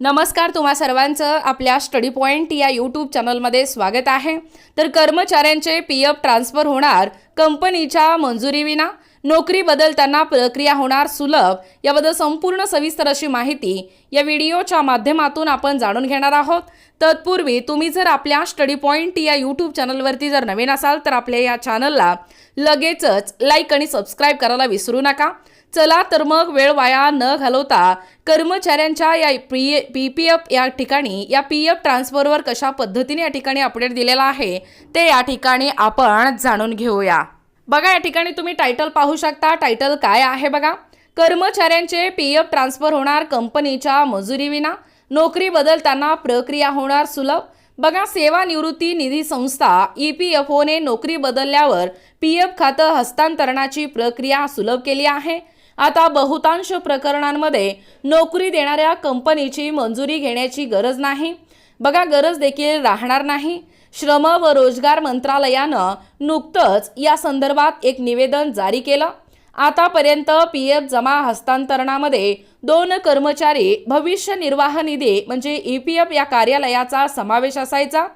नमस्कार तुम्हा सर्वांचं आपल्या स्टडी पॉईंट या यूट्यूब चॅनलमध्ये स्वागत आहे. तर कर्मचाऱ्यांचे पी एफ ट्रान्सफर होणार कंपनीच्या मंजुरीविना नोकरी बदलताना प्रक्रिया होणार सुलभ याबद्दल संपूर्ण सविस्तर अशी माहिती या व्हिडिओच्या माध्यमातून आपण जाणून घेणार आहोत. तत्पूर्वी तुम्ही जर आपल्या स्टडी पॉईंट या यूट्यूब चॅनलवरती जर नवीन असाल तर आपल्या या चॅनलला लगेचच लाईक आणि सबस्क्राईब करायला विसरू नका. चला तर मग वेळ वाया न घालवता कर्मचाऱ्यांच्या या पी पी पी एफ या ठिकाणी या पी एफ ट्रान्सफरवर कशा पद्धतीने या ठिकाणी अपडेट दिलेला आहे ते या ठिकाणी आपण जाणून घेऊया. बघा या ठिकाणी तुम्ही टायटल पाहू शकता. टायटल काय आहे बघा? कर्मचाऱ्यांचे पी एफ ट्रान्सफर होणार कंपनीच्या मजुरीविना नोकरी बदलताना प्रक्रिया होणार सुलभ. बघा सेवानिवृत्ती निधी संस्था ई पी एफ ओने नोकरी बदलल्यावर पी एफ खातं हस्तांतरणाची प्रक्रिया सुलभ केली आहे. आता बहुतांश प्रकरणांमध्ये नोकरी देणाऱ्या कंपनीची मंजुरी घेण्याची गरज नाही. बघा गरज देखील राहणार नाही. श्रम व रोजगार मंत्रालयानं नुकतंच या संदर्भात एक निवेदन जारी केलं. आतापर्यंत पी एफ जमा हस्तांतरणामध्ये दोन कर्मचारी भविष्य निर्वाह निधी म्हणजे ई पी एफ या कार्यालयाचा समावेश असायचा.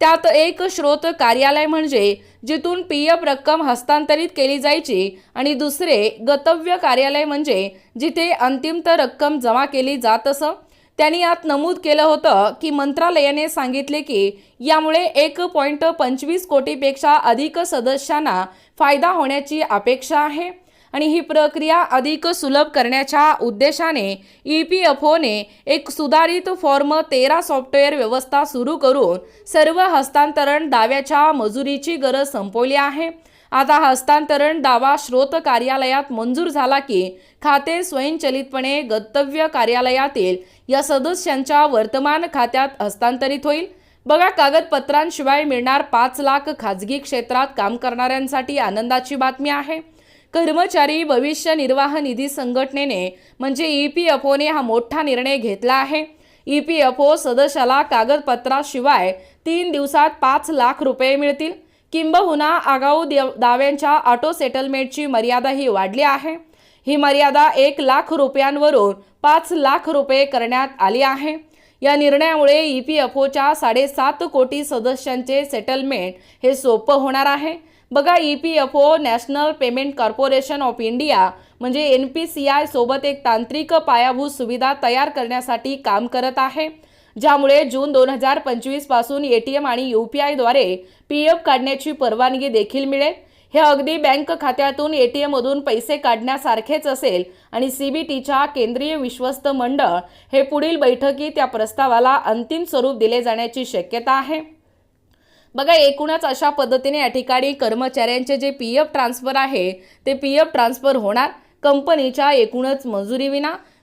त्यात एक स्रोत कार्यालय म्हणजे जिथून पी एफ रक्कम हस्तांतरित केली जायची आणि दुसरे गतव्य कार्यालय म्हणजे जिथे अंतिमत रक्कम जमा केली जात असं. त्यांनी यात नमूद केलं होतं की मंत्रालयाने सांगितले की यामुळे एक पॉईंट पंचवीस कोटीपेक्षा अधिक सदस्यांना फायदा होण्याची अपेक्षा आहे. आणि ही प्रक्रिया अधिक सुलभ करण्याच्या उद्देशाने ई पी एफ ओने एक सुधारित फॉर्म तेरा सॉफ्टवेअर व्यवस्था सुरू करून सर्व हस्तांतरण दाव्याच्या मजुरीची गरज संपवली आहे. आता हस्तांतरण दावा स्रोत कार्यालयात मंजूर झाला की खाते स्वयंचलितपणे गंतव्य कार्यालयातील या सदस्यांच्या वर्तमान खात्यात हस्तांतरित होईल. बघा कागदपत्रांशिवाय मिळणार पाच लाख खाजगी क्षेत्रात काम करणाऱ्यांसाठी आनंदाची बातमी आहे. कर्मचारी भविष्य निर्वाह निधी संघटनेने म्हणजे ई पी एफ ओने हा मोठा निर्णय घेतला आहे. ई पी एफ ओ सदस्याला कागदपत्राशिवाय तीन दिवसात पाच लाख रुपये मिळतील. किंबहुना आगाऊ दाव्यांच्या ऑटो सेटलमेंटची मर्यादा ही वाढली आहे. ही मर्यादा एक लाख रुपयांवरून पाच लाख रुपये करण्यात आली आहे. या निर्णयामुळे ई पी एफ ओच्या साडेसात कोटी सदस्यांचे सेटलमेंट हे सोपं होणार आहे. बघा E P F O national payment corporation of India म्हणजे एन पी सी आय सोबत एक तांत्रिक पायाभूत सुविधा तयार करण्यासाठी काम करत आहे. ज्यामुळे जून दोन हजार पंचवीसपासून ए टी एम आणि यू पी आयद्वारे पी एफ काढण्याची परवानगी देखील मिळेल. हे अगदी बँक खात्यातून ए टी एममधून पैसे काढण्यासारखेच असेल आणि सी बी टीच्या केंद्रीय विश्वस्त मंडळ हे पुढील बैठकीत या प्रस्तावाला अंतिम स्वरूप दिले जाण्याची शक्यता आहे. बघा एकूणच अशा पद्धतीने या ठिकाणी कर्मचाऱ्यांचे जे पी एफ ट्रान्सफर आहे ते पी एफ ट्रान्सफर होणार. कंपनीच्या एकूणच मंजुरीविना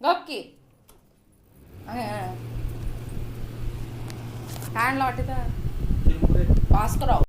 गप्की. काय आणलं वाटत पास करावं.